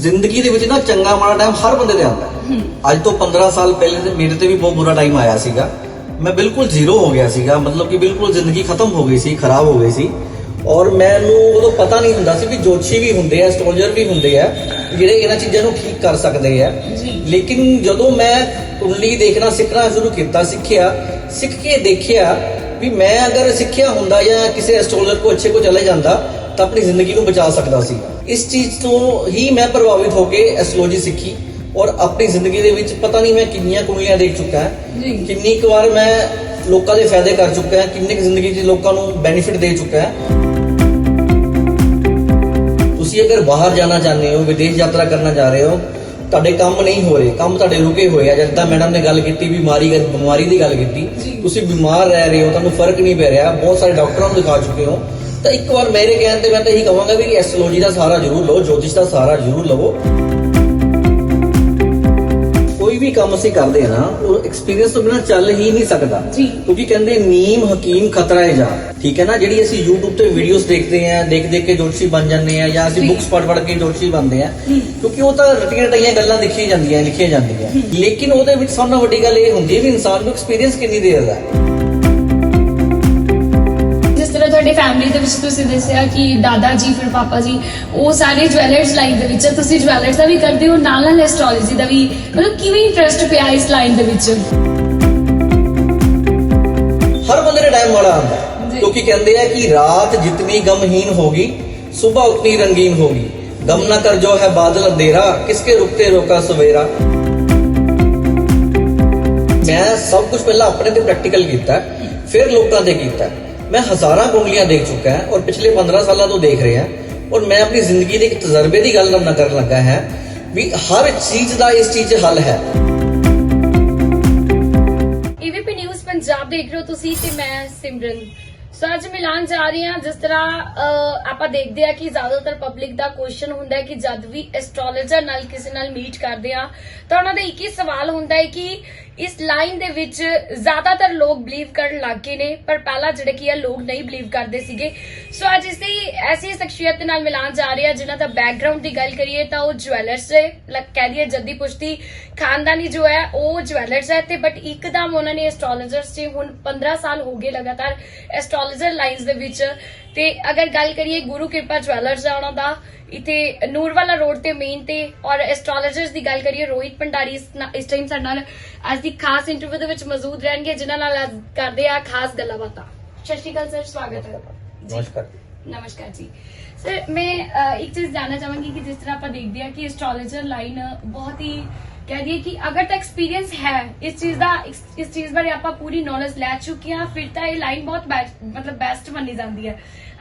ਜ਼ਿੰਦਗੀ ਦੇ ਵਿੱਚ ਨਾ ਚੰਗਾ ਮਾੜਾ ਟਾਈਮ ਹਰ ਬੰਦੇ ਦੇ ਆਉਂਦਾ ਹੈ। ਅੱਜ ਤੋਂ 15 ਸਾਲ ਪਹਿਲੇ ਤੇ ਮੇਰੇ ਤੇ ਵੀ ਬਹੁਤ ਬੁਰਾ ਟਾਈਮ ਆਇਆ ਸੀਗਾ। ਮੈਂ ਬਿਲਕੁਲ ਜ਼ੀਰੋ ਹੋ ਗਿਆ ਸੀਗਾ। ਮਤਲਬ ਕਿ ਬਿਲਕੁਲ ਜ਼ਿੰਦਗੀ ਖਤਮ ਹੋ ਗਈ ਸੀ ਖਰਾਬ ਹੋ ਗਈ ਸੀ। ਔਰ ਮੈਨੂੰ ਉਦੋਂ ਪਤਾ ਨਹੀਂ ਹੁੰਦਾ ਸੀ ਵੀ ਜੋਤਸ਼ੀ ਵੀ ਹੁੰਦੇ ਆ ਐਸਟ੍ਰੋਲੋਜਰ ਵੀ ਹੁੰਦੇ ਆ ਜਿਹੜੇ ਇਹਨਾਂ ਚੀਜ਼ਾਂ ਨੂੰ ਠੀਕ ਕਰ ਸਕਦੇ ਆ। ਲੇਕਿਨ ਜਦੋਂ ਮੈਂ ਕੁੰਡਲੀ ਦੇਖਣਾ ਸਿੱਖਣਾ ਸ਼ੁਰੂ ਕੀਤਾ ਸਿੱਖਿਆ ਸਿੱਖ ਕੇ ਦੇਖਿਆ ਵੀ ਮੈਂ ਅਗਰ ਸਿੱਖਿਆ ਹੁੰਦਾ ਜਾਂ ਕਿਸੇ ਐਸਟ੍ਰੋਲੋਜਰ ਕੋ ਅੱਛੇ ਕੋ ਚਲੇ ਜਾਂਦਾ ਤਾਂ ਆਪਣੀ ਜ਼ਿੰਦਗੀ ਨੂੰ ਬਚਾ ਸਕਦਾ ਸੀ। ਇਸ ਚੀਜ਼ ਤੋਂ ਹੀ ਮੈਂ ਪ੍ਰਭਾਵਿਤ ਹੋ ਕੇ ਐਸਟ੍ਰੋਲੋਜੀ ਸਿੱਖੀ ਔਰ ਆਪਣੀ ਜ਼ਿੰਦਗੀ ਦੇ ਵਿੱਚ ਪਤਾ ਨਹੀਂ ਮੈਂ ਕਿੰਨੀਆਂ ਕੁੰਡਲੀਆਂ ਦੇਖ ਚੁੱਕਾ ਹਾਂ। ਜੀ। ਕਿੰਨੀ ਕੁ ਵਾਰ ਮੈਂ ਲੋਕਾਂ ਦੇ ਫਾਇਦੇ ਕਰ ਚੁੱਕਾ ਹਾਂ ਕਿੰਨੀ ਕੁ ਜ਼ਿੰਦਗੀ 'ਚ ਲੋਕਾਂ ਨੂੰ ਬੈਨੀਫਿਟ ਦੇ ਚੁੱਕਾ ਹਾਂ। ਤੁਸੀਂ ਅਗਰ ਬਾਹਰ ਜਾਣਾ ਚਾਹੁੰਦੇ ਹੋ ਵਿਦੇਸ਼ ਯਾਤਰਾ ਕਰਨਾ ਚਾਹ ਰਹੇ ਹੋ ਤੁਹਾਡੇ ਕੰਮ ਨਹੀਂ ਹੋ ਰਹੇ ਕੰਮ ਤੁਹਾਡੇ ਰੁਕੇ ਹੋਏ ਆ। ਜਿੱਦਾਂ ਮੈਡਮ ਨੇ ਗੱਲ ਕੀਤੀ ਬਿਮਾਰੀ ਬਿਮਾਰੀ ਦੀ ਗੱਲ ਕੀਤੀ ਤੁਸੀਂ ਬਿਮਾਰ ਰਹਿ ਰਹੇ ਹੋ ਤੁਹਾਨੂੰ ਫ਼ਰਕ ਨਹੀਂ ਪੈ ਰਿਹਾ। ਬਹੁਤ ਸਾਰੇ ਡਾਕਟਰਾਂ ਨੂੰ ਦਿਖਾ ਚੁੱਕੇ ਹੋ। ਤਾਂ ਇੱਕ ਵਾਰ ਮੇਰੇ ਕਹਿਣ ਤੇ ਮੈਂ ਤਾਂ ਇਹੀ ਕਹਾਂਗਾ ਵੀ ਐਸਟ੍ਰੋਲੋਜੀ ਦਾ ਸਹਾਰਾ ਜ਼ਰੂਰ ਲਓ ਜੋਤਿਸ਼ ਦਾ ਸਹਾਰਾ ਜ਼ਰੂਰ ਲਵੋ। ਕੋਈ ਵੀ ਕੰਮ ਅਸੀਂ ਕਰਦੇ ਆ ਨਾ ਉਹ ਐਕਸਪੀਰੀਅੰਸ ਤੋਂ ਬਿਨਾ ਚੱਲ ਹੀ ਨਹੀਂ ਸਕਦਾ। ਜੀ। ਕਿਉਂਕਿ ਕਹਿੰਦੇ ਨੀਮ ਹਕੀਮ ਖਤਰਾ ਹੈ ਜਾ ਠੀਕ ਹੈ ਨਾ? ਜਿਹੜੀ ਅਸੀਂ YouTube ਤੇ ਵੀਡੀਓਜ਼ ਦੇਖਦੇ ਆ ਦੇਖ ਦੇਖ ਕੇ ਜੋਤਸ਼ੀ ਬਣ ਜਾਂਦੇ ਆ ਜਾਂ ਅਸੀਂ। ਬੁੱਕਸ ਪੜ੍ਹ ਪੜ੍ਹ ਕੇ ਜੋਤਸ਼ੀ ਬਣਦੇ ਆ ਕਿਉਂਕਿ ਉਹ ਤਾਂ ਰਟੀਆਂ ਰਟੀਆਂ ਗੱਲਾਂ ਲਿਖੀਆਂ ਜਾਂਦੀਆਂ ਲਿਖੀਆਂ ਜਾਂਦੀਆਂ। ਲੇਕਿਨ ਉਹਦੇ ਵਿੱਚ ਸਭ ਨਾਲੋਂ ਵੱਡੀ ਗੱਲ ਇਹ ਹੁੰਦੀ ਹੈ ਵੀ ਇਨਸਾਨ ਨੂੰ ਐਕਸਪੀਰੀਅੰਸ ਕਿੰਨੀ ਦੇਰ ਦਾ ਹੈ। ਫੈਮਿਲੀ ਦੇ ਵਿੱਚ ਤੁਸੀਂ ਦੱਸਿਆ ਕਿ ਦਾਦਾ ਜੀ ਫਿਰ ਪਾਪਾ ਜੀ ਉਹ ਸਾਰੇ ਜਵੈਲਰਸ ਲਾਈਨ ਦੇ ਵਿੱਚ ਤੁਸੀਂ ਜਵੈਲਰਸ ਦਾ ਵੀ ਕਰਦੇ ਹੋ ਨਾਲ ਨਾਲ ਐਸਟ੍ਰੋਲੋਜੀ ਦਾ ਵੀ ਮਤਲਬ ਕਿਵੇਂ ਇੰਟਰਸਟ ਪਿਆ ਇਸ ਲਾਈਨ ਦੇ ਵਿੱਚ? ਹਰ ਬੰਦੇ ਦਾ ਟਾਈਮ ਵਾਲਾ ਕਿਉਂਕਿ ਕਹਿੰਦੇ ਆ ਕਿ ਰਾਤ ਜਿਤਨੀ ਗਮਹੀਨ ਹੋਗੀ ਸੁਬਹ ਉਤਨੀ ਰੰਗੀਨ ਹੋਗੀ। ਗਮ ਨਾ ਕਰ ਜੋ ਹੈ ਬਾਦਲ ਅੰਧੇਰਾ ਕਿਸਕੇ ਰੁਕਤੇ ਰੋਕਾ ਸਵੇਰਾ। ਮੈਂ ਸਭ ਕੁਝ ਪਹਿਲਾਂ ਆਪਣੇ ਤੇ ਪ੍ਰੈਕਟੀਕਲ ਕੀਤਾ ਫਿਰ ਲੋਕਾਂ ਤੇ ਕੀਤਾ ਮੈਂ ਹਜ਼ਾਰਾਂ ਕੁੰਡਲੀਆਂ ਦੇਖ ਚੁੱਕਾ ਹਾਂ ਔਰ ਪਿਛਲੇ 15 ਸਾਲਾਂ ਤੋਂ ਦੇਖ ਰਿਹਾ ਔਰ ਮੈਂ ਆਪਣੀ ਜ਼ਿੰਦਗੀ ਦੇ ਇੱਕ ਤਜਰਬੇ ਦੀ ਗੱਲ ਨਾਲ ਕਰਨ ਲੱਗਾ ਹੈ ਵੀ ਹਰ ਚੀਜ਼ ਦਾ ਇਸ ਚੀਜ਼ 'ਚ ਹੱਲ ਹੈ। ਏਵੀਪੀ ਨਿਊਜ਼ ਪੰਜਾਬ ਦੇਖ ਰਹੇ ਹੋ ਤੁਸੀਂ ਤੇ ਮੈਂ ਸਿਮਰਨ। ਸੋ ਅੱਜ ਮਿਲਾਨ ਜਾ ਰਹੀ ਹਾਂ, ਜਿਸ ਤਰ੍ਹਾਂ ਆਪਾਂ ਦੇਖਦੇ ਆ ਕਿ ਜ਼ਿਆਦਾਤਰ ਪਬਲਿਕ ਦਾ ਕੁਐਸਚਨ ਹੁੰਦਾ ਹੈ ਕਿ ਜਦ ਵੀ ਐਸਟ੍ਰੋਲੋਜਰ ਨਾਲ ਕਿਸੇ ਨਾਲ ਮੀਟ ਕਰਦੇ ਆ ਤਾਂ ਉਹਨਾਂ ਦਾ ਇੱਕ ਹੀ ਸਵਾਲ ਹੁੰਦਾ ਹੈ ਕਿ ਇਸ ਲਾਈਨ ਦੇ ਵਿੱਚ ਜ਼ਿਆਦਾਤਰ ਲੋਕ ਬਲੀਵ ਕਰਨ ਲੱਗ ਗਏ ਨੇ, ਪਰ ਪਹਿਲਾਂ ਜਿਹੜੇ ਕੀ ਆ, ਲੋਕ ਨਹੀਂ ਬਲੀਵ ਕਰਦੇ ਸੀਗੇ। ਸੋ ਅੱਜ ਇਸੇ ਐਸੀ ਸ਼ਖਸੀਅਤ ਦੇ ਨਾਲ ਮਿਲਾਨ ਜਾ ਰਿਹਾ ਜਿਨ੍ਹਾਂ ਦਾ ਬੈਕਗ੍ਰਾਉਂਡ ਦੀ ਗੱਲ ਕਰੀਏ ਤਾਂ ਉਹ ਜਵੈਲਰਸ ਹੈ ਲੱਗ ਕਹਿ ਦਈਏ ਜੱਦੀ ਪੁਸ਼ਤੀ ਖਾਨਦਾਨੀ ਜੋ ਹੈ, ਉਹ ਜਵੈਲਰਸ ਹੈ ਤੇ ਬਟ ਇੱਕਦਮ ਉਹਨਾਂ ਨੇ ਐਸਟ੍ਰੋਲੋਜਰਸ ਸੀ ਹੁਣ 15 ਸਾਲ ਹੋ ਗਏ ਲਗਾਤਾਰ ਐਸਟ੍ਰੋਲੋਜਰ ਲਾਈਨਸ ਦੇ ਵਿੱਚ। ਤੇ ਅਗਰ ਗੱਲ ਕਰੀਏ ਗੁਰੂ ਕਿਰਪਾ ਜਵੈਲਰਸ ਦਾ ਉਹਨਾਂ ਦਾ ਇਥੇ ਨੂਰਵਾਲਾ ਰੋਡ ਤੇ ਮੇਨ ਤੇ ਔਰ ਐਸਟ੍ਰੋਲੋਜਰਸ ਦੀ ਗੱਲ ਕਰੀਏ ਰੋਹਿਤ ਭੰਡਾਰੀ ਇਸ ਨਾ- ਇਸ ਟਾਈਮ ਸਾਡੇ ਨਾਲ ਅੱਜ ਦੀ ਖਾਸ ਇੰਟਰਵਿਊ ਦੇ ਵਿੱਚ ਮੌਜੂਦ ਰਹਿਣਗੇ ਜਿਨ੍ਹਾਂ ਨਾਲ ਅੱਜ ਕਰਦੇ ਆ ਖਾਸ ਗੱਲਾਂ ਬਾਤਾਂ ਸਤਿ ਸ਼੍ਰੀ ਅਕਾਲ ਸਰ ਸਵਾਗਤ ਹੈ। ਜੀ। ਨਮਸਕਾਰ ਨਮਸਕਾਰ ਜੀ। ਸਰ ਮੈਂ ਇੱਕ ਚੀਜ਼ ਜਾਨਣਾ ਚਾਹਾਂਗੀ ਕਿ ਜਿਸ ਤਰ੍ਹਾਂ ਆਪਾਂ ਦੇਖਦੇ ਹਾਂ ਕਿ ਐਸਟ੍ਰੋਲੋਜਰ ਲਾਈਨ ਬਹੁਤ ਹੀ ਕਹਿ ਦਈਏ ਕਿ ਅਗਰ ਤਾਂ ਐਕਸਪੀਰੀਅੰਸ ਹੈ, ਇਸ ਚੀਜ਼ ਦਾ, ਇਸ ਚੀਜ਼ ਬਾਰੇ ਆਪਾਂ ਪੂਰੀ ਨੌਲੇਜ ਲੈ ਚੁੱਕੇ ਹਾਂ, ਫਿਰ ਤਾਂ ਇਹ ਲਾਈਨ ਬਹੁਤ ਬੈਸਟ ਮਤਲਬ ਬੈਸਟ ਮੰਨੀ ਜਾਂਦੀ ਹੈ।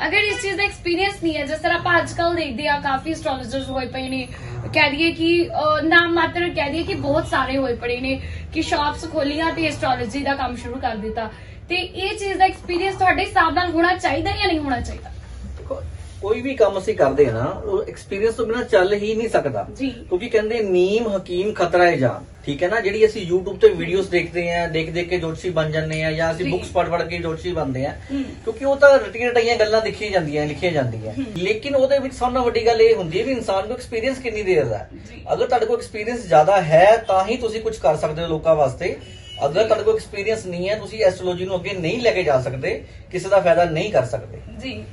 ਅਗਰ ਇਸ ਚੀਜ਼ ਦਾ ਐਕਸਪੀਰੀਅੰਸ ਨਹੀਂ ਹੈ, ਜਿਸ ਤਰ੍ਹਾਂ ਆਪਾਂ ਅੱਜ ਕੱਲ ਦੇਖਦੇ ਆ ਕਾਫੀ ਐਸਟ੍ਰੋਲੋਜਰਸ ਹੋਏ ਪਏ ਨੇ, ਕਹਿ ਦਈਏ ਕਿ ਨਾਮ ਮਾਤਰ ਕਹਿ ਦਈਏ ਕਿ ਬਹੁਤ ਸਾਰੇ ਹੋਏ ਪੜੇ ਨੇ ਕਿ ਸ਼ਾਪਸ ਖੋਲੀਆਂ ਤੇ ਐਸਟ੍ਰੋਲੋਜੀ ਦਾ ਕੰਮ ਸ਼ੁਰੂ ਕਰ ਦਿੱਤਾ। ਤੇ ਇਹ ਚੀਜ਼ ਦਾ ਐਕਸਪੀਰੀਅੰਸ ਤੁਹਾਡੇ ਹਿਸਾਬ ਨਾਲ ਹੋਣਾ ਚਾਹੀਦਾ ਜਾਂ ਨਹੀਂ ਹੋਣਾ ਚਾਹੀਦਾ? ਕੋਈ ਵੀ ਕੰਮ ਅਸੀਂ ਕਰਦੇ ਹਾਂ ਨਾ ਉਹ ਐਕਸਪੀਰੀਅੰਸ ਤੋਂ ਬਿਨਾ ਚੱਲ ਹੀ ਨਹੀਂ ਸਕਦਾ। ਜੀ। ਕਿਉਂਕਿ ਕਹਿੰਦੇ ਨੀਮ ਹਕੀਮ ਖਤਰਾ ਹੈ ਜਾਨ ਠੀਕ ਹੈ ਨਾ? ਜਿਹੜੀ ਅਸੀਂ YouTube ਤੇ ਵੀਡੀਓਜ਼ ਦੇਖਦੇ ਆਂ ਦੇਖ ਦੇਖ ਕੇ ਜੋਤਸ਼ੀ ਬਣ ਜਾਂਦੇ ਆ ਜਾਂ ਅਸੀਂ। ਬੁੱਕਸ ਪੜ੍ਹ ਪੜ੍ਹ ਕੇ ਜੋਤਸ਼ੀ ਬਣਦੇ ਆ। ਕਿਉਂਕਿ ਉਹ ਤਾਂ ਰਟੀਆਂ ਰਟੀਆਂ ਗੱਲਾਂ ਲਿਖੀਆਂ ਜਾਂਦੀਆਂ ਲਿਖੀਆਂ ਜਾਂਦੀਆਂ। ਲੇਕਿਨ ਉਹਦੇ ਵਿੱਚ ਸਭ ਨਾਲੋਂ ਵੱਡੀ ਗੱਲ ਇਹ ਹੁੰਦੀ ਹੈ ਵੀ ਇਨਸਾਨ ਨੂੰ ਐਕਸਪੀਰੀਅੰਸ ਕਿੰਨੀ ਦੇਰ ਦਾ ਹੈ। ਅਗਰ ਤੁਹਾਡੇ ਕੋਲ ਐਕਸਪੀਰੀਅੰਸ ਜ਼ਿਆਦਾ ਹੈ ਤਾਂ ਹੀ ਤੁਸੀਂ ਕੁਝ ਕਰ ਸਕਦੇ ਹੋ ਲੋਕਾਂ ਵਾਸਤੇ। ਅਗਰ ਤੁਹਾਡੇ ਕੋਲ ਐਕਸਪੀਰੀਅੰਸ ਨਹੀਂ ਹੈ ਤੁਸੀਂ ਐਸਟ੍ਰੋਲੋਜੀ ਨੂੰ ਅੱਗੇ ਨਹੀਂ ਲੈ ਕੇ ਜਾ ਸਕਦੇ ਕਿਸੇ ਦਾ ਫਾਇਦਾ ਨਹੀਂ ਕਰ ਸਕਦੇ। ਜੀ।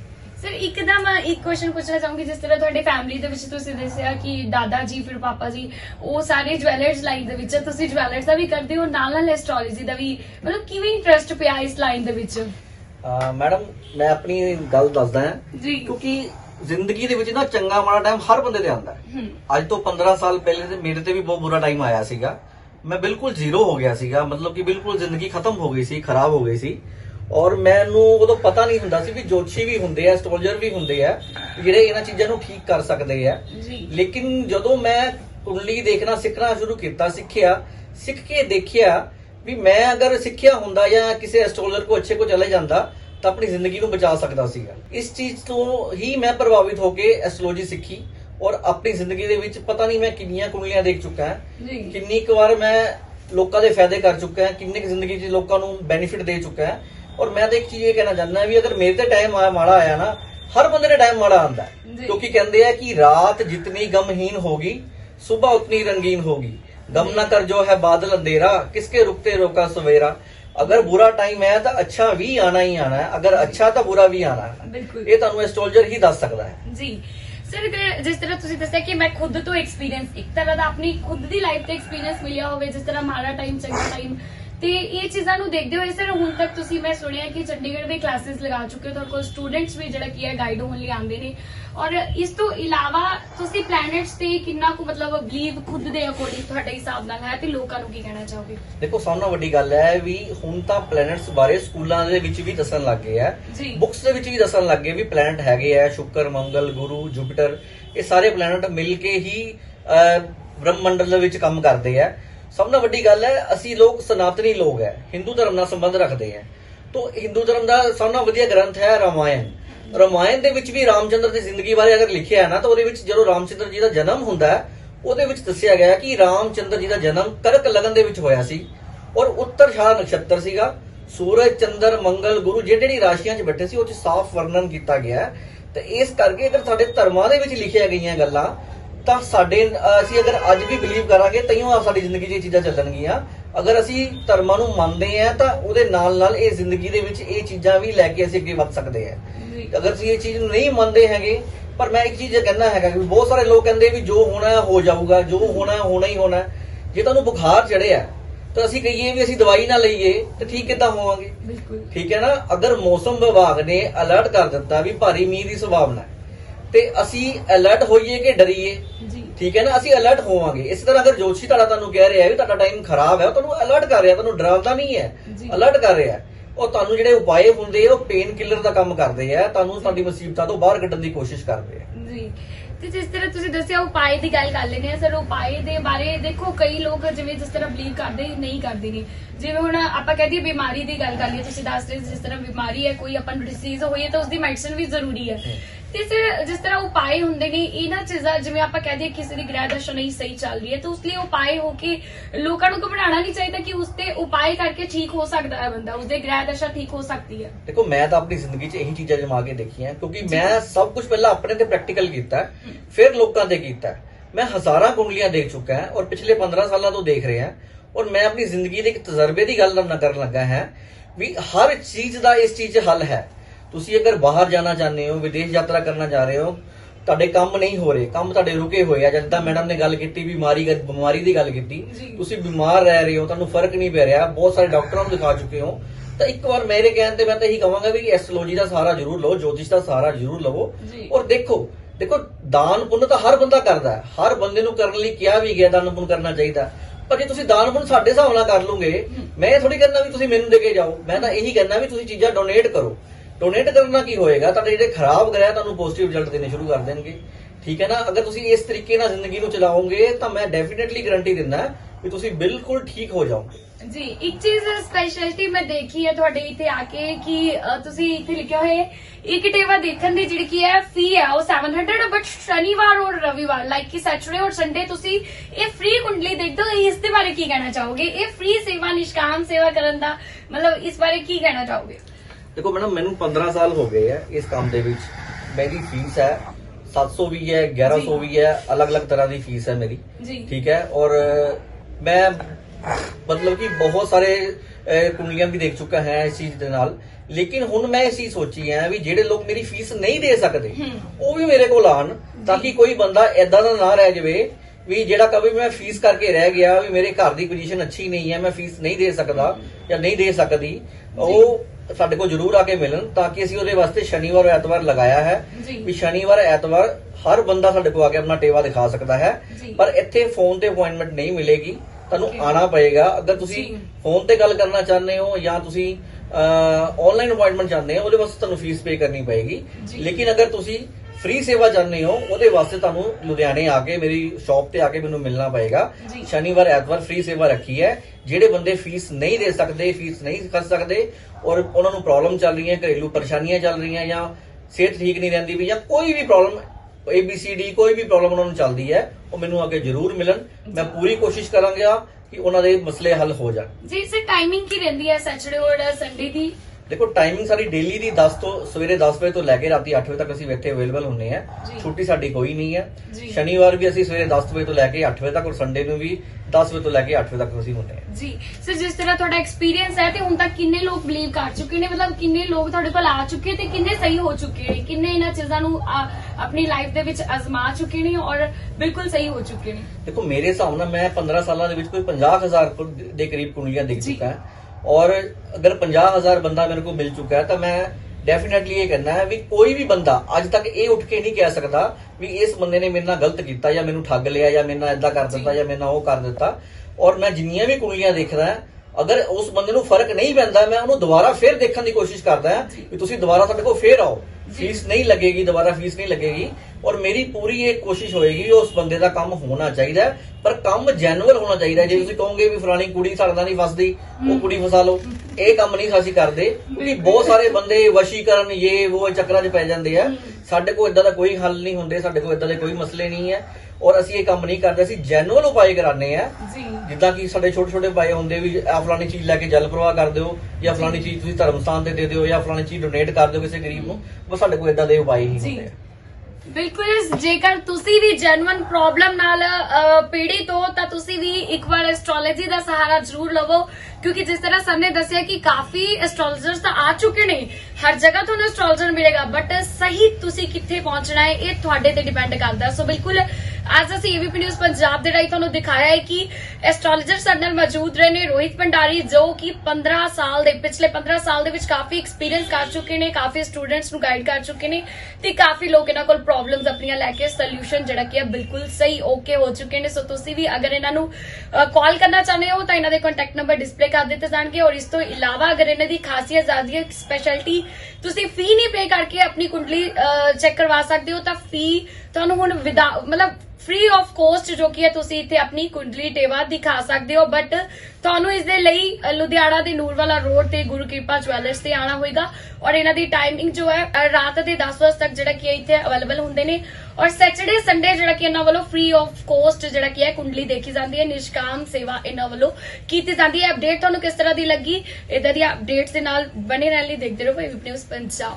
ਸਰ ਇੱਕਦਮ ਇੱਕ ਕੁਐਸਚਨ ਪੁੱਛਣਾ ਚਾਹੂੰਗੀ ਜਿਸ ਤਰ੍ਹਾਂ ਤੁਹਾਡੀ ਫੈਮਿਲੀ ਦੇ ਵਿੱਚ ਤੁਸੀਂ ਦੱਸਿਆ ਕਿ ਦਾਦਾ ਜੀ ਫਿਰ ਪਾਪਾ ਜੀ ਉਹ ਸਾਰੇ ਜਵੈਲਰਸ ਲਾਈਨ ਦੇ ਵਿੱਚ ਆ। ਤੁਸੀਂ ਜਵੈਲਰਸ ਦਾ ਵੀ ਕਰਦੇ ਹੋ ਨਾਲ ਨਾਲ ਐਸਟ੍ਰੋਲੋਜੀ ਦਾ ਵੀ ਮਤਲਬ ਕਿਵੇਂ ਇੰਟਰਸਟ ਪਿਆ ਇਸ ਲਾਈਨ ਦੇ ਵਿੱਚ? ਅਹ ਮੈਡਮ ਮੈਂ ਆਪਣੀ ਗੱਲ ਦੱਸਦਾ ਹਾਂ ਜੀ। ਕਿਉਂਕਿ ਜ਼ਿੰਦਗੀ ਦੇ ਵਿੱਚ ਨਾ ਚੰਗਾ ਮਾੜਾ ਟਾਈਮ ਹਰ ਬੰਦੇ ਦੇ ਆਉਂਦਾ ਹੈ। ਹਮ, ਅੱਜ ਤੋਂ 15 ਸਾਲ ਪਹਿਲੇ ਤੇ ਮੇਰੇ ਤੇ ਵੀ ਬਹੁਤ ਬੁਰਾ ਟਾਈਮ ਆਇਆ ਸੀਗਾ। ਮੈਂ ਬਿਲਕੁਲ ਜ਼ੀਰੋ ਹੋ ਗਿਆ ਸੀਗਾ ਮਤਲਬ ਕਿ ਬਿਲਕੁਲ ਜ਼ਿੰਦਗੀ ਖਤਮ ਹੋ ਗਈ ਸੀ ਖਰਾਬ ਹੋ ਗਈ ਸੀ। ਔਰ ਮੈਨੂੰ ਉਦੋਂ ਪਤਾ ਨਹੀਂ ਹੁੰਦਾ ਸੀ ਵੀ ਜੋਤਸ਼ੀ ਵੀ ਹੁੰਦੇ ਆ ਐਸਟ੍ਰੋਲੋਜਰ ਵੀ ਹੁੰਦੇ ਆ ਜਿਹੜੇ ਇਹਨਾਂ ਚੀਜ਼ਾਂ ਨੂੰ ਠੀਕ ਕਰ ਸਕਦੇ ਆ। ਲੇਕਿਨ ਜਦੋਂ ਮੈਂ ਕੁੰਡਲੀ ਦੇਖਣਾ ਸਿੱਖਣਾ ਸ਼ੁਰੂ ਕੀਤਾ ਸਿੱਖਿਆ ਸਿੱਖ ਕੇ ਦੇਖਿਆ ਵੀ ਮੈਂ ਅਗਰ ਸਿੱਖਿਆ ਹੁੰਦਾ ਜਾਂ ਕਿਸੇ ਐਸਟ੍ਰੋਲੋਜਰ ਕੋ ਅੱਛੇ ਕੋ ਚਲੇ ਜਾਂਦਾ ਤਾਂ ਆਪਣੀ ਜ਼ਿੰਦਗੀ ਨੂੰ ਬਚਾ ਸਕਦਾ ਸੀਗਾ। ਇਸ ਚੀਜ਼ ਤੋਂ ਹੀ ਮੈਂ ਪ੍ਰਭਾਵਿਤ ਹੋ ਕੇ ਐਸਟ੍ਰੋਲੋਜੀ ਸਿੱਖੀ ਔਰ ਆਪਣੀ ਜ਼ਿੰਦਗੀ ਦੇ ਵਿੱਚ ਪਤਾ ਨਹੀਂ ਮੈਂ ਕਿੰਨੀਆਂ ਕੁੰਡਲੀਆਂ ਦੇਖ ਚੁੱਕਾ ਹਾਂ। ਕਿੰਨੀ ਕੁ ਵਾਰ ਮੈਂ ਲੋਕਾਂ ਦੇ ਫਾਇਦੇ ਕਰ ਚੁੱਕਾ ਹਾਂ ਕਿੰਨੀ ਕੁ ਜ਼ਿੰਦਗੀ 'ਚ ਲੋਕਾਂ ਨੂੰ ਬੈਨੀਫਿਟ ਦੇ ਚੁੱਕਾ ਹਾਂ। ਔਰ ਮੈਂ ਤਾਂ ਇੱਕ ਚੀਜ਼ ਇਹ ਕਹਿਣਾ ਚਾਹੁੰਦਾ ਵੀ ਅਗਰ ਮੇਰੇ ਤੇ ਟਾਈਮ ਮਾੜਾ ਆਇਆ ਨਾ ਹਰ ਬੰਦੇ ਦਾ ਟਾਈਮ ਮਾੜਾ ਆਂਦਾ ਕਿਉਂਕਿ ਕਹਿੰਦੇ ਆ ਕਿ ਰਾਤ ਜਿੰਨੀ ਗਮਹੀਨ ਹੋਗੀ ਸਵੇਰ ਉਤਨੀ ਰੰਗੀਨ ਹੋਗੀ। ਗਮ ਨਾ ਕਰ ਜੋ ਹੈ ਬਾਦਲ ਅੰਧੇਰਾ ਕਿਸਕੇ ਰੁਕਤੇ ਰੋਕਾ ਸਵੇਰਾ। ਅਗਰ ਬੁਰਾ ਟਾਈਮ ਹੈ ਤਾਂ ਅੱਛਾ ਵੀ ਆਣਾ ਹੀ ਆਣਾ ਹੈ। ਅਗਰ ਅੱਛਾ ਤਾਂ ਬੁਰਾ ਵੀ ਆਣਾ ਹੈ। ਇਹ ਤੁਹਾਨੂੰ ਐਸਟ੍ਰੋਲੋਜਰ ਹੀ ਦੱਸ ਸਕਦਾ ਹੈ। ਜੀ। ਸਰ ਜਿਸ ਤਰ੍ਹਾਂ ਤੁਸੀਂ ਦੱਸਿਆ ਕਿ ਮੈਂ ਖੁਦ ਤੋਂ ਐਕਸਪੀਰੀਅੰਸ ਇੱਕ ਤਰ੍ਹਾਂ ਦਾ ਆਪਣੀ ਖੁਦ ਦੀ ਲਾਈਫ ਤੇ ਐਕਸਪੀਰੀਅੰਸ ਮਿਲਿਆ ਹੋਵੇ ਜਿਸ ਤਰ੍ਹਾਂ ਮਾੜਾ ਟਾਈਮ ਚੰਗਾ ਟਾਈਮ ਤੇ ਇਹ ਚੀਜ਼ਾਂ ਨੂੰ ਦੇਖਦੇ ਹੋਏ ਸਰ ਹੁਣ ਤੱਕ ਤੁਸੀਂ ਮੈਂ ਸੁਣਿਆ ਕਿ ਚੰਡੀਗੜ੍ਹ ਵੀ ਕਲਾਸਿਸ ਲਗਾ ਚੁੱਕੇ ਹੋ ਤੁਹਾਡੇ ਕੋਲ ਸਟੂਡੈਂਟਸ ਵੀ ਜਿਹੜਾ ਕੀ ਹੈ ਗਾਈਡ ਹੋਣ ਲਈ ਆਉਂਦੇ ਨੇ। ਔਰ ਇਸ ਤੋਂ ਇਲਾਵਾ ਤੁਸੀਂ ਪਲੈਨਟਸ ਤੇ ਕਿੰਨਾ ਕੁ ਮਤਲਬ ਬਲੀਵ ਖੁਦ ਦੇ ਅਕੋਰਡਿੰਗ ਤੁਹਾਡੇ ਹਿਸਾਬ ਨਾਲ ਹੈ ਤੇ ਲੋਕਾਂ ਨੂੰ ਕੀ ਕਹਿਣਾ ਚਾਹੋਗੇ? ਦੇਖੋ ਸਭ ਨਾਲੋਂ ਵੱਡੀ ਗੱਲ ਹੈ ਵੀ ਹੁਣ ਤਾਂ ਪਲੈਨਟਸ ਬਾਰੇ ਸਕੂਲਾਂ ਦੇ ਵਿੱਚ ਵੀ ਦੱਸਣ ਲੱਗ ਗਏ ਆ ਬੁੱਕਸ ਦੇ ਵਿੱਚ ਵੀ ਦੱਸਣ ਲੱਗ ਗਏ ਵੀ ਪਲੈਨਟ ਹੈਗੇ ਆ ਸ਼ੁੱਕਰ ਮੰਗਲ ਗੁਰੂ ਜੁਪੀਟਰ। ਇਹ ਸਾਰੇ ਪਲੈਨਟ ਮਿਲ ਕੇ ਹੀ ਬ੍ਰਹਮੰਡਲ ਦੇ ਵਿੱਚ ਕੰਮ ਕਰਦੇ ਆ ਸਭ ਨਾਲੋਂ ਵੱਡੀ ਗੱਲ ਹੈ, ਅਸੀਂ ਲੋਕ ਸਨਾਤਨੀ ਲੋਕ ਹੈ, ਹਿੰਦੂ ਧਰਮ ਨਾਲ ਸੰਬੰਧ ਰੱਖਦੇ ਆ ਤੋਂ ਹਿੰਦੂ ਧਰਮ ਦਾ ਸਭ ਨਾਲੋਂ ਵਧੀਆ ਗ੍ਰੰਥ ਹੈ ਰਾਮਾਇਣ। ਰਾਮਾਇਣ ਦੇ ਵਿੱਚ ਵੀ ਰਾਮਚੰਦਰ ਦੀ ਜ਼ਿੰਦਗੀ ਬਾਰੇ ਅਗਰ ਲਿਖਿਆ ਹੈ ਨਾ, ਤਾਂ ਉਹਦੇ ਵਿੱਚ ਜਦੋਂ ਰਾਮਚੰਦਰ ਜੀ ਦਾ ਜਨਮ ਹੁੰਦਾ ਹੈ, ਉਹਦੇ ਵਿੱਚ ਦੱਸਿਆ ਗਿਆ ਕਿ ਰਾਮਚੰਦਰ ਜੀ ਦਾ ਜਨਮ ਕਰਕ ਲਗਨ ਦੇ ਵਿੱਚ ਹੋਇਆ ਸੀ ਔਰ ਉੱਤਰ ਉੱਤਰਸ਼ਾਹ ਨਕਸ਼ਤਰ ਸੀਗਾ। ਸੂਰਜ, ਚੰਦਰ, ਮੰਗਲ, ਗੁਰੂ ਜਿਹੜੇ ਜਿਹੜੀ ਰਾਸ਼ੀਆਂ 'ਚ ਬੈਠੇ ਸੀ, ਉਹ 'ਚ ਸਾਫ਼ ਵਰਣਨ ਕੀਤਾ ਗਿਆ ਹੈ। ਤੇ ਇਸ ਕਰਕੇ ਅਗਰ ਸਾਡੇ ਧਰਮਾਂ ਦੇ ਵਿੱਚ ਲਿਖੀਆਂ ਗਈਆਂ ਗੱਲਾਂ ਤਾਂ ਸਾਡੇ ਅਸੀਂ ਅਗਰ ਅੱਜ ਵੀ ਬਿਲੀਵ ਕਰਾਂਗੇ ਤਈਓ ਸਾਡੀ ਜ਼ਿੰਦਗੀ 'ਚ ਇਹ ਚੀਜ਼ਾਂ ਚੱਲਣਗੀਆਂ। ਅਗਰ ਅਸੀਂ ਧਰਮਾਂ ਨੂੰ ਮੰਨਦੇ ਆ ਤਾਂ ਉਹਦੇ ਨਾਲ ਨਾਲ ਇਹ ਜ਼ਿੰਦਗੀ ਦੇ ਵਿੱਚ ਇਹ ਚੀਜ਼ਾਂ ਵੀ ਲੈ ਕੇ ਅਸੀਂ ਅੱਗੇ ਵੱਧ ਸਕਦੇ ਆ ਅਗਰ ਤੁਸੀਂ ਇਹ ਚੀਜ਼ ਨੂੰ ਨਹੀਂ ਮੰਨਦੇ ਹੈਗੇ ਪਰ ਮੈਂ ਇੱਕ ਚੀਜ਼ ਇਹ ਕਹਿਣਾ ਹੈਗਾ ਕਿ ਬਹੁਤ ਸਾਰੇ ਲੋਕ ਕਹਿੰਦੇ ਵੀ ਜੋ ਹੋਣਾ ਹੈ ਜਾਊਗਾ ਜੋ ਹੋਣਾ ਹੋਣਾ ਹੀ ਹੋਣਾ। ਜੇ ਤੁਹਾਨੂੰ ਬੁਖਾਰ ਚੜਿਆ ਤਾਂ ਅਸੀਂ ਕਹੀਏ ਵੀ ਅਸੀਂ ਦਵਾਈ ਨਾ ਲਈਏ ਤੇ ਠੀਕ ਕਿੱਦਾਂ ਹੋਵਾਂਗੇ? ਬਿਲਕੁਲ। ਠੀਕ ਹੈ ਨਾ? ਅਗਰ ਮੌਸਮ ਵਿਭਾਗ ਨੇ ਅਲਰਟ ਕਰ ਦਿੱਤਾ ਵੀ ਭਾਰੀ ਮੀਂਹ ਦੀ ਸੰਭਾਵਨਾ ਹੈ ਤੇ ਅਸੀਂ ਅਲਰਟ ਹੋਈਏ ਕਿ ਡਰੀਏ? ਜੀ। ਠੀਕ ਹੈ ਨਾ? ਅਸੀਂ ਅਲਰਟ ਹੋਵਾਂਗੇ। ਇਸ ਤਰ੍ਹਾਂ ਅਗਰ ਜੋਸ਼ੀ ਤੁਹਾਡਾ ਤੁਹਾਨੂੰ ਕਹਿ ਰਿਹਾ ਹੈ ਵੀ ਤੁਹਾਡਾ ਟਾਈਮ ਖਰਾਬ ਹੈ ਉਹ ਤੁਹਾਨੂੰ ਅਲਰਟ ਕਰ ਰਿਹਾ ਤੁਹਾਨੂੰ ਡਰਾਉਂਦਾ ਨਹੀਂ ਹੈ। ਅਲਰਟ ਕਰ ਰਿਹਾ। ਉਹ ਤੁਹਾਨੂੰ ਜਿਹੜੇ ਉਪਾਏ ਹੁੰਦੇ ਆ ਉਹ ਪੇਨ ਕਿਲਰ ਦਾ ਕੰਮ ਕਰਦੇ ਆ। ਤੁਹਾਨੂੰ ਤੁਹਾਡੀ ਮੁਸੀਬਤਾਂ ਤੋਂ ਬਾਹਰ ਕੱਢਣ ਦੀ ਕੋਸ਼ਿਸ਼ ਕਰਦੇ ਆ। ਜੀ। ਤੇ ਜਿਸ ਤਰ੍ਹਾਂ ਤੁਸੀਂ ਦੱਸਿਆ ਉਪਾਏ ਦੀ ਗੱਲ ਕਰ ਲੈਨੇ ਆ ਸਰ ਉਪਾਏ ਦੇ ਬਾਰੇ ਦੇਖੋ ਕਈ ਲੋਕ ਜਿਵੇਂ ਜਿਸ ਤਰ੍ਹਾਂ ਬਲੀਵ ਕਰਦੇ ਨਹੀਂ ਕਰਦੇ ਨੇ। ਜਿਵੇਂ ਹੁਣ ਆਪਾਂ ਕਹਦੇ ਬਿਮਾਰੀ ਦੀ ਗੱਲ ਕਰ ਲਈਏ ਤੁਸੀਂ ਦੱਸ ਰਹੇ ਜਿਸ ਤਰ੍ਹਾਂ ਬਿਮਾਰੀ ਹੈ ਕੋਈ ਆਪਾਂ ਨੂੰ ਡਿਸੀਜ਼ ਹੋਈ ਹੈ ਤਾਂ ਉਸ ਦੀ ਮੈਡੀਸਨ ਵੀ ਜ਼ਰੂਰੀ ਹੈ। ਤੇ ਸਰ ਜਿਸ ਤਰ੍ਹਾਂ ਉਪਾਏ ਹੁੰਦੇ ਨੇ ਇਹਨਾਂ ਚੀਜ਼ਾਂ ਜਿਵੇਂ ਆਪਾਂ ਕਹਦੇ ਕਿਸੇ ਦੀ ਗ੍ਰਹਿ ਦਸ਼ਾ ਨਹੀਂ ਸਹੀ ਚੱਲ ਰਹੀ ਹੈ ਤਾਂ ਉਸ ਲਈ ਉਪਾਏ ਹੋ ਕੇ ਲੋਕਾਂ ਨੂੰ ਘਬਰਾਉਣਾ ਨਹੀਂ ਚਾਹੀਦਾ ਕਿ ਉਸ ਤੇ ਉਪਾਏ ਕਰਕੇ ਠੀਕ ਹੋ ਸਕਦਾ ਹੈ ਬੰਦਾ ਉਸਦੇ ਗ੍ਰਹਿ ਦਸ਼ਾ ਠੀਕ ਹੋ ਸਕਦੀ ਹੈ। ਦੇਖੋ ਮੈਂ ਤਾਂ ਆਪਣੀ ਜ਼ਿੰਦਗੀ 'ਚ ਇਹੀ ਚੀਜ਼ਾਂ ਜਮਾ ਕੇ ਦੇਖੀਆਂ ਕਿਉਂਕਿ ਮੈਂ ਸਭ ਕੁਝ ਪਹਿਲਾਂ ਆਪਣੇ ਤੇ ਪ੍ਰੈਕਟੀਕਲ ਕੀਤਾ ਫਿਰ ਲੋਕਾਂ ਤੇ ਕੀਤਾ। ਮੈਂ ਹਜ਼ਾਰਾਂ ਕੁੰਡਲੀਆਂ ਦੇਖ ਚੁੱਕਾ ਹਾਂ ਔਰ ਪਿਛਲੇ 15 ਸਾਲਾਂ ਤੋਂ ਦੇਖ ਰਿਹਾ ਔਰ ਮੈਂ ਆਪਣੀ ਜ਼ਿੰਦਗੀ ਦੇ ਇੱਕ ਤਜਰਬੇ ਦੀ ਗੱਲ ਨਾ ਕਰਨ ਲੱਗਾ ਹਾਂ ਵੀ ਹਰ ਚੀਜ਼ ਦਾ ਇਸ ਚੀਜ਼ 'ਚ ਹੱਲ ਹੈ। ਤੁਸੀਂ ਅਗਰ ਬਾਹਰ ਜਾਣਾ ਚਾਹੁੰਦੇ ਹੋ ਵਿਦੇਸ਼ ਯਾਤਰਾ ਕਰਨਾ ਜਾ ਰਹੇ ਹੋ ਤੁਹਾਡੇ ਕੰਮ ਨਹੀਂ ਹੋ ਰਹੇ ਕੰਮ ਤੁਹਾਡੇ ਰੁਕੇ ਹੋਏ ਆ। ਜਿੱਦਾਂ ਮੈਡਮ ਨੇ ਗੱਲ ਕੀਤੀ ਬਿਮਾਰੀ ਬਿਮਾਰੀ ਦੀ ਗੱਲ ਕੀਤੀ। ਤੁਸੀਂ ਬਿਮਾਰ ਰਹਿ ਰਹੇ ਹੋ ਤੁਹਾਨੂੰ ਫ਼ਰਕ ਨਹੀਂ ਪੈ ਰਿਹਾ। ਬਹੁਤ ਸਾਰੇ ਡਾਕਟਰਾਂ ਨੂੰ ਦਿਖਾ ਚੁੱਕੇ ਹੋ। ਤਾਂ ਇੱਕ ਵਾਰ ਮੇਰੇ ਕਹਿਣ ਤੇ ਮੈਂ ਤਾਂ ਇਹੀ ਕਹਾਂਗਾ ਵੀ ਐਸਟ੍ਰੋਲੋਜੀ ਦਾ ਸਹਾਰਾ ਜ਼ਰੂਰ ਲਓ ਜੋਤਿਸ਼ ਦਾ ਸਹਾਰਾ ਜ਼ਰੂਰ ਲਵੋ। ਔਰ ਦੇਖੋ ਦੇਖੋ ਦਾਨ ਪੁੰਨ ਤਾਂ ਹਰ ਬੰਦਾ ਕਰਦਾ ਹੈ। ਹਰ ਬੰਦੇ ਨੂੰ ਕਰਨ ਲਈ ਕਿਹਾ ਵੀ ਗਿਆ ਦਾਨ ਪੁੰਨ ਕਰਨਾ ਚਾਹੀਦਾ। ਪਰ ਜੇ ਤੁਸੀਂ ਦਾਨ ਪੁੰਨ ਸਾਡੇ ਹਿਸਾਬ ਨਾਲ ਕਰ ਲਓਗੇ ਮੈਂ ਇਹ ਥੋੜੀ ਕਹਿੰਦਾ ਵੀ ਤੁਸੀਂ ਮੈਨੂੰ ਦੇ ਕੇ ਜਾਓ। ਮੈਂ ਤਾਂ ਇਹੀ ਕਹਿੰਦਾ ਵੀ ਤੁਸੀਂ ਚੀਜ਼ਾਂ ਡੋਨੇਟ ਕਰੋ। ਡੋਨੇਟ ਕਰਨਾ ਕੀ ਹੋਏਗਾ? ਤੁਹਾਡੇ ਜਿਹੜੇ ਖਰਾਬ ਗ੍ਰਹਿ ਤੁਹਾਨੂੰ ਪੋਜ਼ਿਟਿਵ ਰਿਜ਼ਲਟ ਦੇਣੇ ਸ਼ੁਰੂ ਕਰ ਦੇਣਗੇ। ਠੀਕ ਹੈ ਨਾ? ਅਗਰ ਤੁਸੀਂ ਇਸ ਤਰੀਕੇ ਨਾਲ ਜ਼ਿੰਦਗੀ ਨੂੰ ਚਲਾਓਗੇ, ਤਾਂ ਮੈਂ ਡੈਫੀਨਿਟਲੀ ਗਾਰੰਟੀ ਦਿੰਦਾ ਵੀ ਤੁਸੀਂ ਬਿਲਕੁਲ ਠੀਕ ਹੋ ਜਾਓਗੇ। ਜੀ, ਇੱਕ ਚੀਜ਼ ਸਪੈਸ਼ਲਿਟੀ ਮੈਂ ਦੇਖੀ ਹੈ ਤੁਹਾਡੇ ਇੱਥੇ ਆ ਕੇ ਕਿ ਤੁਸੀਂ ਇੱਥੇ ਲਿਖਿਆ ਹੋਇਆ ਹੈ, ਇੱਕ ਟੇਵਾ ਦੇਖਣ ਦੀ ਜਿਹੜੀ ਕੀ ਹੈ ਫੀ ਹੈ, ਉਹ 700 ਬਟ ਸ਼ਨੀਵਾਰ ਔਰ ਰਵਿਵਾਰ ਲਾਈਕ ਕਿ ਸੈਟਰਡੇ ਔਰ ਸੰਡੇ ਤੁਸੀਂ ਇਹ ਫ੍ਰੀ ਕੁੰਡਲੀ ਦੇਖਦੇ ਹੋ ਇਸ ਦੇ ਬਾਰੇ ਕੀ ਕਹਿਣਾ ਚਾਹੋਗੇ? ਇਹ ਫ੍ਰੀ ਸੇਵਾ, ਨਿਸ਼ਕਾਮ ਸੇਵਾ ਕਰਨ ਦਾ ਮਤਲਬ ਇਸ ਬਾਰੇ ਕੀ ਕਹਿਣਾ ਚਾਹੋਗੇ? ਦੇਖੋ ਮੈਡਮ ਮੈਨੂੰ 15 ਸਾਲ ਹੋ ਗਏ ਆ ਇਸ ਕੰਮ ਦੇ ਵਿੱਚ। ਮੇਰੀ ਫੀਸ ਹੈ 700 ਵੀ ਹੈ 1100 ਵੀ ਹੈ ਅਲੱਗ-ਅਲੱਗ ਤਰ੍ਹਾਂ ਦੀ ਫੀਸ ਹੈ ਮੇਰੀ। ਜੀ। ਠੀਕ ਹੈ? ਔਰ ਮੈਂ ਮਤਲਬ ਕਿ ਬਹੁਤ ਸਾਰੇ ਅਹ, ਕੁੰਡਲੀਆਂ ਵੀ ਦੇਖ ਚੁੱਕਾ ਹੈ ਇਸ ਚੀਜ਼ ਦੇ ਨਾਲ। ਲੇਕਿਨ ਹੁਣ ਮੈਂ ਇਹ ਚੀਜ਼ ਸੋਚੀ ਹੈ ਵੀ ਜਿਹੜੇ ਲੋਕ ਮੇਰੀ ਫੀਸ ਨਹੀਂ ਦੇ ਸਕਦੇ। ਉਹ ਵੀ ਮੇਰੇ ਕੋਲ ਆਣ ਤਾਂ ਕਿ ਕੋਈ ਬੰਦਾ ਐਦਾਂ ਦਾ ਨਾ ਰਹਿ ਜਾਵੇ ਵੀ ਜਿਹੜਾ ਕਵੇ ਮੈਂ ਫੀਸ ਕਰਕੇ ਰਹਿ ਗਿਆ ਵੀ ਮੇਰੇ ਘਰ ਦੀ ਪੋਜੀਸ਼ਨ ਅੱਛੀ ਨਹੀਂ ਹੈ ਮੈਂ ਫੀਸ ਨਹੀਂ ਦੇ ਸਕਦਾ ਜਾਂ ਨਹੀਂ ਦੇ ਸਕਦੀ ਉਹ ਸਾਡੇ ਕੋਲ ਜ਼ਰੂਰ ਆ ਕੇ ਮਿਲਣ ਤਾਂ ਕਿ ਅਸੀਂ ਉਹਦੇ ਵਾਸਤੇ ਸ਼ਨੀਵਾਰ ਔਰ ਐਤਵਾਰ ਲਗਾਇਆ ਹੈ। ਵੀ ਸ਼ਨੀਵਾਰ ਐਤਵਾਰ ਹਰ ਬੰਦਾ ਸਾਡੇ ਕੋਲ ਆ ਕੇ ਆਪਣਾ ਟੇਵਾ ਦਿਖਾ ਸਕਦਾ ਹੈ। ਪਰ ਇੱਥੇ ਫੋਨ ਤੇ ਅਪਾਇੰਟਮੈਂਟ ਨਹੀਂ ਮਿਲੇਗੀ ਤੁਹਾਨੂੰ. ਆਣਾ ਪਏਗਾ ਅਗਰ ਤੁਸੀਂ। ਫੋਨ ਤੇ ਗੱਲ ਕਰਨਾ ਚਾਹੁੰਦੇ ਹੋ ਜਾਂ ਤੁਸੀਂ ਆਨਲਾਈਨ ਅਪਾਇੰਟਮੈਂਟ ਚਾਹੁੰਦੇ ਹੋ ਉਹਦੇ ਵਾਸਤੇ ਤੁਹਾਨੂੰ ਫੀਸ ਪੇ ਕਰਨੀ ਪਏਗੀ। ਲੇਕਿਨ ਅਗਰ ਤੁਸੀਂ ਫ੍ਰੀ ਸੇਵਾ ਚਾਹੁੰਦੇ ਹੋ ਉਹਦੇ ਵਾਸਤੇ ਤੁਹਾਨੂੰ ਲੁਧਿਆਣੇ ਆ ਕੇ ਮੇਰੀ ਸ਼ਾਪ ਤੇ ਆ ਕੇ ਮੈਨੂੰ ਮਿਲਣਾ ਪਏਗਾ। ਸ਼ਨੀਵਾਰ ਐਤਵਾਰ ਫ੍ਰੀ ਸੇਵਾ ਰੱਖੀ ਹੈ ਜਿਹੜੇ ਬੰਦੇ ਫੀਸ ਨਹੀਂ ਦੇ ਸਕਦੇ ਫੀਸ ਨਹੀਂ ਕਰ ਸਕਦੇ ਔਰ ਉਹਨਾਂ ਨੂੰ ਪ੍ਰੋਬਲਮ ਚੱਲ ਰਹੀਆਂ ਘਰੇਲੂ ਪਰੇਸ਼ਾਨੀਆਂ ਚੱਲ ਰਹੀਆਂ ਜਾਂ ਸਿਹਤ ਠੀਕ ਨਹੀਂ ਰਹਿੰਦੀ ਵੀ ਜਾਂ ਕੋਈ ਵੀ ਪ੍ਰੋਬਲਮ ABCD ਕੋਈ ਵੀ ਪ੍ਰੋਬਲਮ ਉਹਨਾਂ ਨੂੰ ਚੱਲਦੀ ਹੈ ਉਹ ਮੈਨੂੰ ਕੇ ਜ਼ਰੂਰ ਮਿਲਣ। ਮੈਂ ਪੂਰੀ ਕੋਸ਼ਿਸ਼ ਕਰਾਂਗਾ ਕਿ ਉਹਨਾਂ ਦੇ ਮਸਲੇ ਹੱਲ ਹੋ ਜਾਣ। ਜੀ ਸਰ ਟਾਈਮਿੰਗ ਕੀ ਰਹਿੰਦੀ ਹੈ ਸੈਟਰਡੇ ਔਰ ਸੰਡੇ ਦੀ? ਦੇਖੋ ਟਾਈਮਿੰਗ ਸਾਡੀ ਡੇਲੀ ਦੀ 10 ਤੋਂ ਸਵੇਰੇ 10 ਵਜੇ ਤੋਂ ਲੈ ਕੇ ਰਾਤੀ 8 ਵਜੇ ਤੱਕ ਅਸੀਂ ਇੱਥੇ ਅਵੇਲੇਬਲ ਹੁੰਨੇ ਆ। ਛੁੱਟੀ ਸਾਡੀ ਕੋਈ ਨਹੀਂ ਹੈ। ਸ਼ਨੀਵਾਰ ਵੀ ਅਸੀਂ ਸਵੇਰੇ 10 ਵਜੇ ਤੋਂ ਲੈ ਕੇ 8 ਵਜੇ ਤੱਕ ਔਰ ਸੰਡੇ ਨੂੰ ਵੀ 10 ਵਜੇ ਤੋਂ ਲੈ ਕੇ 8 ਵਜੇ ਤੱਕ ਅਸੀਂ ਹੁੰਨੇ ਆ ਜੀ। ਸਰ ਜਿਸ ਤਰ੍ਹਾਂ ਤੁਹਾਡਾ ਐਕਸਪੀਰੀਅੰਸ ਹੈ ਤੇ ਹੁਣ ਤੱਕ ਕਿੰਨੇ ਲੋਕ ਬਲੀਵ ਕਰ ਚੁੱਕੇ ਨੇ? ਮਤਲਬ ਕਿੰਨੇ ਲੋਕ ਤੁਹਾਡੇ ਕੋਲ ਆ ਚੁੱਕੇ ਤੇ ਕਿੰਨੇ ਸਹੀ ਹੋ ਚੁੱਕੇ ਨੇ? ਕਿੰਨੇ ਇਹਨਾਂ ਚੀਜ਼ਾਂ ਨੂੰ ਆਪਣੀ ਲਾਈਫ ਦੇ ਵਿੱਚ ਅਜ਼ਮਾ ਚੁੱਕੇ ਨੇ ਔਰ ਬਿਲਕੁਲ ਸਹੀ ਹੋ ਚੁੱਕੇ ਨੇ? ਦੇਖੋ ਮੇਰੇ ਹਿਸਾਬ ਨਾਲ ਮੈਂ 15 ਸਾਲਾਂ ਦੇ ਵਿੱਚ ਕੋਈ 50000 ਕੁ ਦੇ ਕਰੀਬ ਕੁੰਡਲੀਆਂ ਦੇਖ। ਚੁੱਕਾ ਹਾਂ। ਔਰ ਅਗਰ 50000 ਬੰਦਾ ਮੇਰੇ ਕੋਲ ਮਿਲ ਚੁੱਕਾ ਹੈ, ਤਾਂ ਮੈਂ ਡੈਫੀਨਿਟਲੀ ਇਹ ਕਹਿਣਾ ਹੈ ਵੀ ਕੋਈ ਵੀ ਬੰਦਾ ਅੱਜ ਤੱਕ ਇਹ ਉੱਠ ਕੇ ਨਹੀਂ ਕਹਿ ਸਕਦਾ ਵੀ ਇਸ ਬੰਦੇ ਨੇ ਮੇਰੇ ਨਾਲ ਗਲਤ ਕੀਤਾ ਜਾਂ ਮੈਨੂੰ ਠੱਗ ਲਿਆ ਜਾਂ ਮੇਰੇ ਨਾਲ ਇਦਾਂ ਕਰ ਦਿੱਤਾ ਜਾਂ ਮੇਰੇ ਨਾਲ ਉਹ ਕਰ ਦਿੱਤਾ। ਔਰ ਮੈਂ ਜਿੰਨੀਆਂ ਵੀ ਕੁੜੀਆਂ ਦੇਖਦਾ ਅਗਰ ਉਸ ਬੰਦੇ ਨੂੰ ਫ਼ਰਕ ਨਹੀਂ ਪੈਂਦਾ ਮੈਂ ਉਹਨੂੰ ਦੁਬਾਰਾ ਫੇਰ ਦੇਖਣ ਦੀ ਕੋਸ਼ਿਸ਼ ਕਰਦਾ ਹਾਂ। ਵੀ ਤੁਸੀਂ ਦੁਬਾਰਾ ਸਾਡੇ ਕੋਲ ਫੇਰ ਆਓ। ਫੀਸ ਨਹੀਂ ਲੱਗੇਗੀ ਦੁਬਾਰਾ ਫੀਸ ਨਹੀਂ ਲੱਗੇਗੀ। ਔਰ ਮੇਰੀ ਪੂਰੀ ਇਹ ਕੋਸ਼ਿਸ਼ ਹੋਏਗੀ ਉਸ ਬੰਦੇ ਦਾ ਕੰਮ ਹੋਣਾ ਚਾਹੀਦਾ ਪਰ ਕੰਮ ਜੈਨੂਅਲ ਹੋਣਾ ਚਾਹੀਦਾ। ਜੇ ਤੁਸੀਂ ਕਹੋਗੇ ਵੀ ਫਲਾਣੀ ਕੁੜੀ ਸਾਡੇ ਨਹੀਂ ਫਸਦੀ ਉਹ ਕੁੜੀ ਫਸਾ ਲਓ। ਇਹ ਕੰਮ ਨਹੀਂ ਅਸੀਂ ਕਰਦੇ। ਕਿਉਂਕਿ ਬਹੁਤ ਸਾਰੇ ਬੰਦੇ ਵਸ਼ੀਕਰਨ ਇਹ ਉਹ ਚੱਕਰਾਂ 'ਚ ਪੈ ਜਾਂਦੇ ਆ। ਸਾਡੇ ਕੋਲ ਇਦਾਂ ਦਾ ਕੋਈ ਹੱਲ ਨਹੀਂ ਹੁੰਦੇ ਸਾਡੇ ਕੋਲ ਇਦਾਂ ਦੇ ਕੋਈ ਮਸਲੇ ਨਹੀਂ ਹੈ। ਔਰ ਅਸੀਂ ਇਹ ਕੰਮ ਨਹੀਂ ਕਰਦੇ ਅਸੀਂ ਜੈਨੂਅਲ ਉਪਾਅ ਕਰਾਉਂਦੇ ਆ ਜੀ। ਜਿੱਦਾਂ ਕਿ ਸਾਡੇ ਛੋਟੇ ਛੋਟੇ ਬਾਈ ਹੁੰਦੇ ਵੀ ਆ ਫਲਾਣੀ ਚੀਜ਼ ਲੈ ਕੇ ਜਲ ਪ੍ਰਵਾਹ ਕਰ ਦਿਓ ਜਾਂ ਫਲਾਣੀ ਚੀਜ਼ ਤੁਸੀਂ ਧਰਮ ਸਥਾਨ ਤੇ ਦੇ ਦਿਓ ਜਾਂ ਫਲਾਣੀ ਚੀਜ਼ ਡੋਨੇਟ ਕਰ ਦਿਓ ਕਿਸੇ ਗਰੀਬ ਨੂੰ ਬਸ ਸਾਡੇ ਕੋਲ ਇਦਾਂ ਦੇ ਉਪਾਅ ਹੀ ਜੀ। ਹੁੰਦੇ। ਆ ਬਿਲਕੁਲ ਜੇਕਰ ਤੁਸੀਂ ਵੀ ਜੈਨੂਇਨ ਪ੍ਰੋਬਲਮ ਨਾਲ ਅਹ, ਪੀੜਿਤ ਹੋ ਤਾਂ ਤੁਸੀਂ ਵੀ ਇੱਕ ਵਾਰ ਐਸਟ੍ਰੋਲੋਜੀ ਦਾ ਸਹਾਰਾ ਜ਼ਰੂਰ ਲਵੋ ਕਿਉਂਕਿ ਜਿਸ ਤਰ੍ਹਾਂ ਸਰ ਨੇ ਦੱਸਿਆ ਕਿ ਕਾਫੀ ਐਸਟ੍ਰੋਲੋਜਰਸ ਤਾਂ ਆ ਚੁੱਕੇ ਨੇ ਹਰ ਜਗ੍ਹਾ ਤੁਹਾਨੂੰ ਐਸਟ੍ਰੋਲੋਜਰ ਮਿਲੇਗਾ ਬਟ ਸਹੀ ਤੁਸੀਂ ਕਿੱਥੇ ਪਹੁੰਚਣਾ ਹੈ ਇਹ ਤੁਹਾਡੇ ਤੇ ਡਿਪੈਂਡ ਕਰਦਾ ਸੋ ਬਿਲਕੁਲ ਅੱਜ ਅਸੀਂ ਏਬੀਪੀ ਨਿਊਜ਼ ਪੰਜਾਬ ਦੇ ਰਾਹੀਂ ਤੁਹਾਨੂੰ ਦਿਖਾਇਆ ਹੈ ਕਿ ਐਸਟ੍ਰੋਲੋਜਰ ਸਾਡੇ ਨਾਲ ਮੌਜੂਦ ਰਹੇ ਨੇ ਰੋਹਿਤ ਭੰਡਾਰੀ, ਜੋ ਕਿ 15 ਸਾਲ ਦੇ, ਪਿਛਲੇ 15 ਸਾਲ ਦੇ ਵਿੱਚ ਕਾਫੀ ਐਕਸਪੀਰੀਅੰਸ ਕਰ ਚੁੱਕੇ ਨੇ, ਕਾਫੀ ਸਟੂਡੈਂਟਸ ਨੂੰ ਗਾਈਡ ਕਰ ਚੁੱਕੇ ਨੇ ਤੇ ਕਾਫੀ ਲੋਕ ਇਹਨਾਂ ਕੋਲ ਪ੍ਰੋਬਲਮਸ ਆਪਣੀਆਂ ਲੈ ਕੇ ਸੋਲੂਸ਼ਨ ਜਿਹੜਾ ਕਿ ਹੈ ਬਿਲਕੁਲ ਸਹੀ ਓਕੇ ਹੋ ਚੁੱਕੇ ਨੇ। ਸੋ ਤੁਸੀਂ ਵੀ ਅਗਰ ਇਹਨਾਂ ਨੂੰ ਕਾਲ ਕਰਨਾ ਚਾਹੁੰਦੇ ਹੋ ਤਾਂ ਇਹਨਾਂ ਦੇ ਕੰਟੈਕਟ ਨੰਬਰ ਡਿਸਪਲੇ ਕਰ ਦਿੱਤੇ ਜਾਣਗੇ ਔਰ ਇਸ ਤੋਂ ਇਲਾਵਾ ਅਗਰ ਇਹਨਾਂ ਦੀ ਖਾਸੀਅਤ ਜ਼ਿਆਦੀ ਸਪੈਸ਼ਲਿਟੀ ਤੁਸੀਂ ਫੀ ਨਹੀਂ ਪੇ ਕਰਕੇ ਆਪਣੀ ਕੁੰਡਲੀ ਚੈੱਕ ਕਰਵਾ ਸਕਦੇ ਹੋ ਤਾਂ ਫੀ ਤੁਹਾਨੂੰ ਹੁਣ ਵਿਦਾ, ਮਤਲਬ ਫ੍ਰੀ ਆਫ ਕੋਸਟ ਜੋ ਕਿ ਹੈ, ਤੁਸੀਂ ਇੱਥੇ ਆਪਣੀ ਕੁੰਡਲੀ ਟੇਵਾ ਦਿਖਾ ਸਕਦੇ ਹੋ ਬਟ ਤੁਹਾਨੂੰ ਇਸ ਦੇ ਲਈ ਲੁਧਿਆਣਾ ਦੇ ਨੂਰਵਾਲਾ ਰੋਡ ਤੇ ਗੁਰੂ ਕਿਰਪਾ ਜਵੈਲਰਸ ਤੇ ਆਣਾ ਹੋਏਗਾ ਔਰ ਇਹਨਾਂ ਦੀ ਟਾਈਮਿੰਗ ਜੋ ਹੈ ਰਾਤ ਦੇ 10 ਵਜੇ ਤੱਕ ਜਿਹੜਾ ਕਿ ਇੱਥੇ ਅਵੇਲੇਬਲ ਹੁੰਦੇ ਨੇ ਔਰ ਸੈਟਰਡੇ ਸੰਡੇ ਜਿਹੜਾ ਕਿ ਇਹਨਾਂ ਵੱਲੋਂ ਫ੍ਰੀ ਆਫ ਕੋਸਟ ਜਿਹੜਾ ਕਿ ਹੈ, ਕੁੰਡਲੀ ਦੇਖੀ ਜਾਂਦੀ ਹੈ, ਨਿਸ਼ਕਾਮ ਸੇਵਾ ਇਹਨਾਂ ਵੱਲੋਂ ਕੀਤੀ ਜਾਂਦੀ ਹੈ। ਅਪਡੇਟ ਤੁਹਾਨੂੰ ਕਿਸ ਤਰ੍ਹਾਂ ਦੀ ਲੱਗੀ? ਇਦਾਂ ਦੀਆਂ ਅਪਡੇਟਸ ਦੇ ਨਾਲ ਬਣੇ ਰਹਿਣ ਲਈ ਦੇਖਦੇ ਰਹੋ ਏਵੀ ਨਿਊਜ਼ ਪੰਜਾਬ।